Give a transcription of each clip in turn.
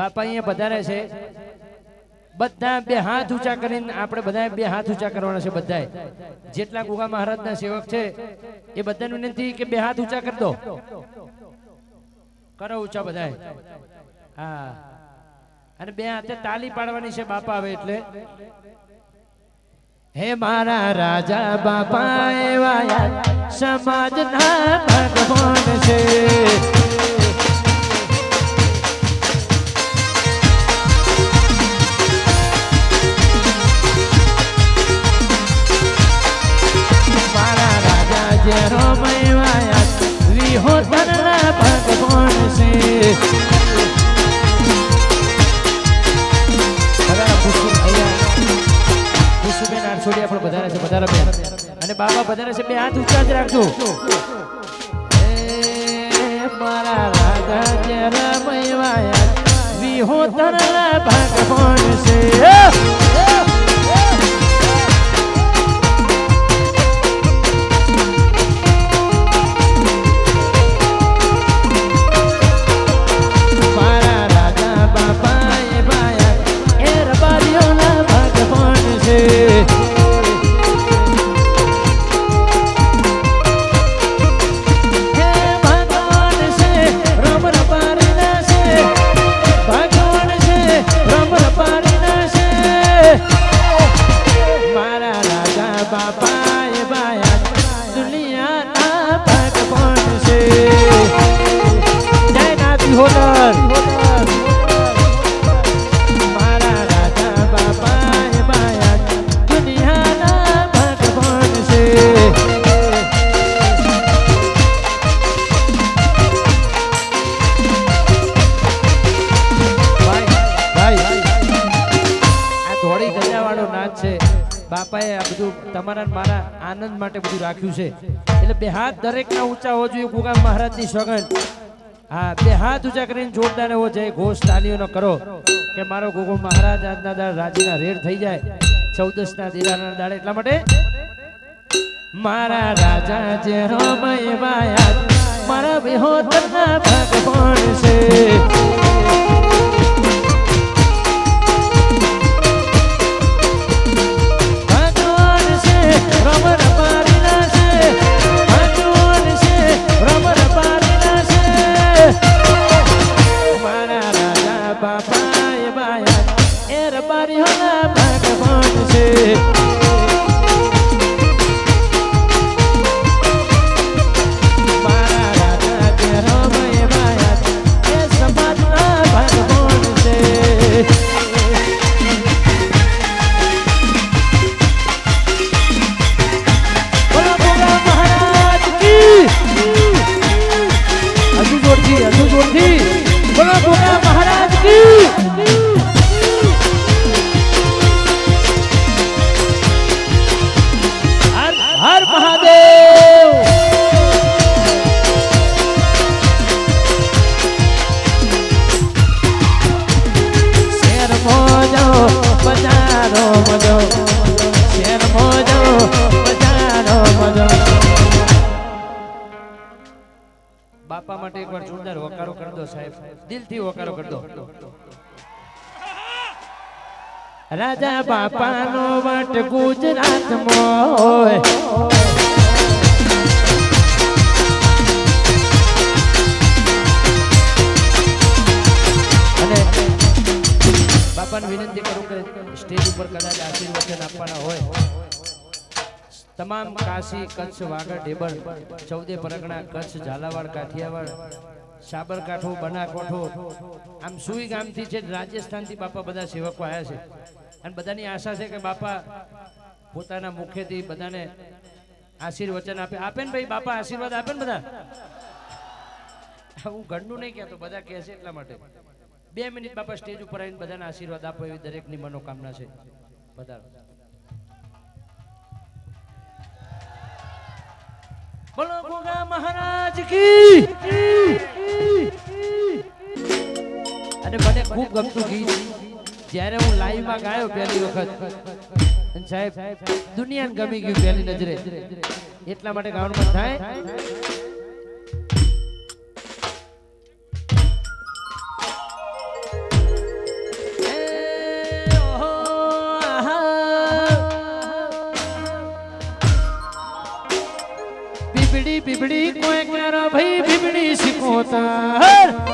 બાપા અહીંયા પધારે છે. બધા બે હાથ ઊંચા કરીને આપણે બધા બે હાથ ઊંચા કરવાના છે બધા જેટલા ગુગા મહારાજના સેવક છે, એ બધાને વિનંતી કે બે હાથ ઊંચા કરી દો. કરો ઊંચા બધા હા. અને બે હાથે તાલી પાડવાની છે બાપા આવે એટલે. હે મારા રાજા બાપા એવા સમાજના ભગવાન છે. રમૈવાયા ભગવાન છે? આપણે વધારે છે, વધારે બેન. અને બાબા વધારે છે, બે હાથ ઊંચા જ રાખજો. મારા રાધા જે રમૈવાયા વિહોતરના ભગવાન છે? રાજા બાપા બાપાએ આ બધું તમારા મારા આનંદ માટે બધું રાખ્યું છે. એટલે બે હાથ દરેકના ઊંચા હોવા જોઈએ ગુગા મહારાજની સોગંદ હા, બે હાથ ઊંચા કરીને જોરદાર એવો જય ઘોષ તાલીઓનો કરો કે મારો ગોગો મહારાજ આજના દાડ રાજીના રેડ થઈ જાય. ચૌદસના દિલાના દાળ એટલા માટે મારા રાજા જે રમય માયા મારા વિહોતરના ભગવાન છે. મહારાજ વકારો કરી સાહેબ. દિલથી વકારો કરી રાજા બાપાનો વટ ગુજરાતમાં હોય. બાપાને વિનંતી કરું કે સ્ટેજ ઉપર કદાચ આશીર્વચન આપવાના હોય. તમામ કાશી કચ્છ વાગડ, ઢેબર, ચૌદે પરગણા, કચ્છ, ઝાલાવાડ, કાઠિયાવાડ સાબરકાંઠો, બનાકોઠો, આમ સુઈ ગામથી છે, રાજસ્થાનથી બાપા બધા સેવકો આવ્યા છે. અને બધાની આશા છે કે બાપા પોતાના મુખેથી બધાને આશીર્વચન આપે. આપે ને ભાઈ, બાપા આશીર્વાદ આપે ને બધા? હું ઘરનું નહીં કહેતો, બધા કહે છે એટલા માટે. બે મિનિટ બાપા સ્ટેજ ઉપર આવીને બધાને આશીર્વાદ આપો એવી દરેકની મનોકામના છે. બધા બોલો ગોગા મહારાજ કી. ખૂબ ગમતું ગીત જ્યારે હું લાઈવમાં ગાયો પહેલી વખત સાહેબ દુનિયાને ગમી ગયું પહેલી નજરે એટલા માટે ગાવાનું મન થાય बिबड़ी बिबड़ी कोई कह रहा भाई बिबड़ी सिकोता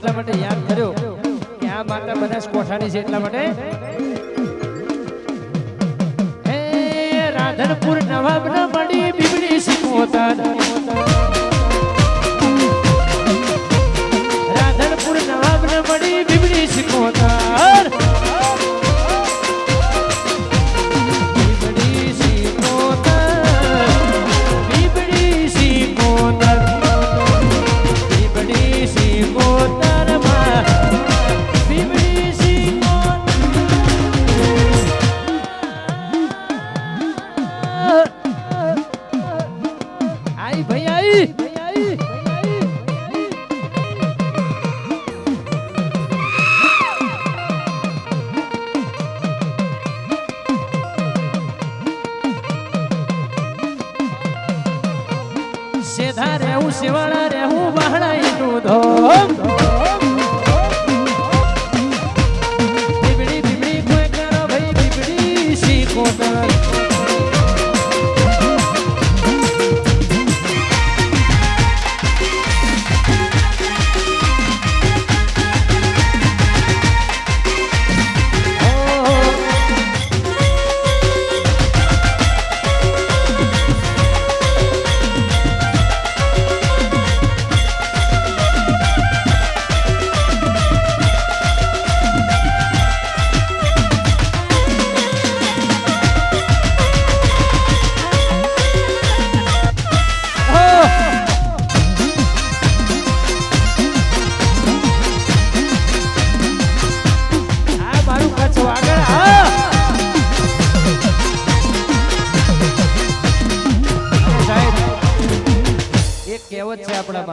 એટલા માટે યાદ કર્યો કે આ માતા બનાસકોઠાની છે એટલા માટે. રાધનપુર નવાબ ના મળી બીબડી શીખોતા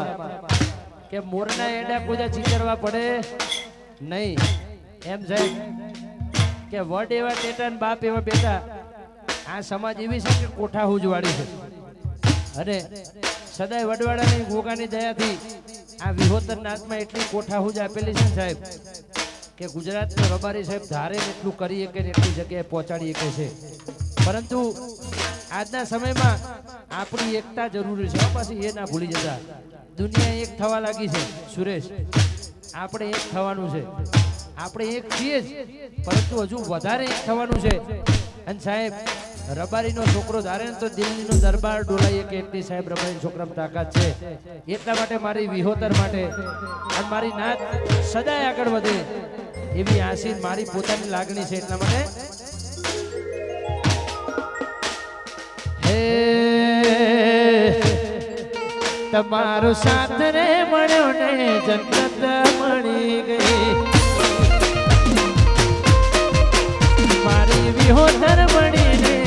આપણામાં કે મોરના એડા પૂજા ચીતરવા પડે? નહીં. એમ સાહેબ કે વડ એવા ટેટા ને બાપ એવા બેટા. આ સમાજ એવી છે કે કોઠા હુજવાળી છે. અને સદાય વડવાડાની ગોગાની દયાથી આ વિહોતર નાથમાં એટલી કોઠા હુજ આપેલી છે સાહેબ, કે ગુજરાતનો રબારી સાહેબ ધારે એટલું કરી શકે ને એટલી જગ્યાએ પહોંચાડી શકે છે. પરંતુ આજના સમયમાં આપણી એકતા જરૂરી છે. પાછી એ ના ભૂલી જતા. દુનિયા એક થવા લાગી છે, સુરેશ. આપણે એક થવાનું છે. આપણે એક છીએ જ, પરંતુ હજુ વધારે એક થવાનું છે. અને સાહેબ, રબારીનો છોકરો ધારે ને તો દિલ્હીનો દરબાર ડોલાઈએ કે એટલી સાહેબ રબારી છોકરામાં તાકાત છે. એટલા માટે મારી વિહોતર માટે અને મારી નાત સદાય આગળ વધે એવી આશીર મારી પોતાની લાગણી છે. એટલા માટે હે તમારો સાથ રે મળ્યો ને જન્નત મળી ગઈ. મારી વિહોધર મળીને દુનિયા